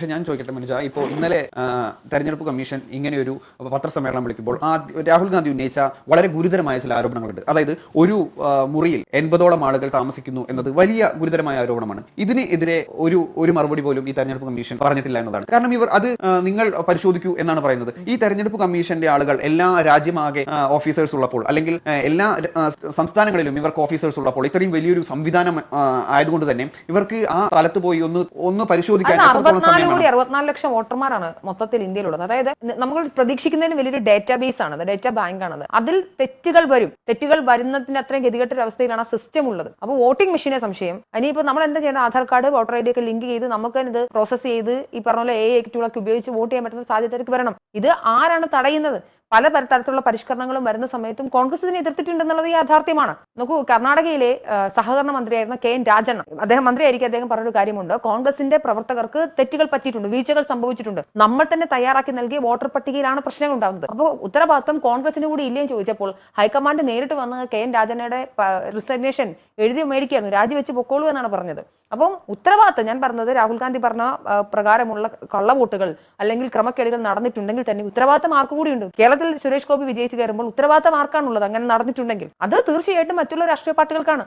പക്ഷെ ഞാൻ ചോദിക്കട്ടെ മനുജ ഇപ്പോൾ ഇന്നലെ തെരഞ്ഞെടുപ്പ് കമ്മീഷൻ ഇങ്ങനെയൊരു ഒരു പത്രസമ്മേളനം വിളിക്കുമ്പോൾ ആ രാഹുൽ ഗാന്ധി ഉന്നയിച്ച വളരെ ഗുരുതരമായ ചില ആരോപണങ്ങളുണ്ട്. അതായത് ഒരു മുറിയിൽ എൺപതോളം ആളുകൾ താമസിക്കുന്നു എന്നത് വലിയ ഗുരുതരമായ ആരോപണമാണ്. ഇതിനെതിരെ ഒരു ഒരു മറുപടി പോലും ഈ തെരഞ്ഞെടുപ്പ് കമ്മീഷൻ പറഞ്ഞിട്ടില്ല എന്നതാണ്. കാരണം ഇവർ അത് നിങ്ങൾ പരിശോധിക്കൂ എന്നാണ് പറയുന്നത്. ഈ തെരഞ്ഞെടുപ്പ് കമ്മീഷന്റെ ആളുകൾ എല്ലാ രാജ്യമാകെ ഓഫീസേഴ്സ് ഉള്ളപ്പോൾ അല്ലെങ്കിൽ എല്ലാ സംസ്ഥാനങ്ങളിലും ഇവർക്ക് ഓഫീസേഴ്സ് ഉള്ളപ്പോൾ ഇത്രയും വലിയൊരു സംവിധാനം ആയതുകൊണ്ട് തന്നെ ഇവർക്ക് ആ സ്ഥലത്ത് പോയി ഒന്ന് ഒന്ന് പരിശോധിക്കാൻ കോടി അറുപത്തിനാല് ലക്ഷം വോട്ടർമാരാണ് മൊത്തത്തിൽ ഇന്ത്യയിലുള്ളത്. അതായത് നമ്മൾ പ്രതീക്ഷിക്കുന്നതിന് വലിയൊരു ഡേറ്റാബേസ് ആണ് ഡേറ്റ ബാങ്ക് ആണത്. അതിൽ തെറ്റുകൾ വരും. തെറ്റുകൾ വരുന്നതിന് അത്രയും ഗതികെട്ട ഒരു അവസ്ഥയിലാണ് ആ സിസ്റ്റം ഉള്ളത്. അപ്പോൾ വോട്ടിംഗ് മെഷീനെ സംശയം. ഇനിയിപ്പോൾ നമ്മൾ എന്താ ചെയ്യുന്നത് Aadhaar card voter I D ഒക്കെ ലിങ്ക് ചെയ്ത് നമുക്ക് ഇത് പ്രോസസ് ചെയ്ത് ഈ പറഞ്ഞ പോലെ എ ആക്ടുകളൊക്കെ ഉപയോഗിച്ച് വോട്ട് ചെയ്യാൻ പറ്റുന്ന സാധ്യതയിലേക്ക് വരണം. ഇത് ആരാണ് തടയുന്നത്? പല തരത്തിലുള്ള പരിഷ്കരണങ്ങളും വരുന്ന സമയത്തും കോൺഗ്രസ് ഇതിനെ എതിർത്തിട്ടുണ്ടെന്നുള്ളത് യാഥാർത്ഥ്യമാണ്. നോക്കൂ കർണാടകയിലെ സഹകരണ മന്ത്രിയായിരുന്ന കെ എൻ രാജണ്ണ അദ്ദേഹം മന്ത്രിയായിരിക്കും അദ്ദേഹം പറഞ്ഞൊരു കാര്യമുണ്ട്. കോൺഗ്രസിന്റെ പ്രവർത്തകർക്ക് തെറ്റുകൾ പറ്റിയിട്ടുണ്ട് വീഴ്ചകൾ സംഭവിച്ചിട്ടുണ്ട്. നമ്മൾ തന്നെ തയ്യാറാക്കി നൽകിയ വോട്ടർ പട്ടികയിലാണ് പ്രശ്നങ്ങൾ ഉണ്ടാകുന്നത് അപ്പോൾ ഉത്തരവാദിത്വം കോൺഗ്രസിന് കൂടി ഇല്ലേന്ന് ചോദിച്ചപ്പോൾ ഹൈക്കമാൻഡ് നേരിട്ട് വന്ന് കെ എൻ രാജണ്ണയുടെ റിസഗ്നേഷൻ എഴുതി മേടിക്കുകയായിരുന്നു. രാജിവെച്ച് പൊക്കോളൂ എന്നാണ് പറഞ്ഞത്. അപ്പം ഉത്തരവാദിത്തം ഞാൻ പറഞ്ഞത് രാഹുൽ ഗാന്ധി പറഞ്ഞ പ്രകാരമുള്ള കള്ളവോട്ടുകൾ അല്ലെങ്കിൽ ക്രമക്കേടുകൾ നടന്നിട്ടുണ്ടെങ്കിൽ തന്നെ ഉത്തരവാദിത്തം ആർക്ക് കൂടിയുണ്ട് കേരളത്തിൽ സുരേഷ് ഗോപി വിജയിച്ച് കയറുമ്പോൾ ഉത്തരവാദിത്തം ആർക്കാണുള്ളത്? അങ്ങനെ നടന്നിട്ടുണ്ടെങ്കിൽ. അത് തീർച്ചയായിട്ടും മറ്റുള്ള രാഷ്ട്രീയ പാർട്ടികൾക്കാണ്.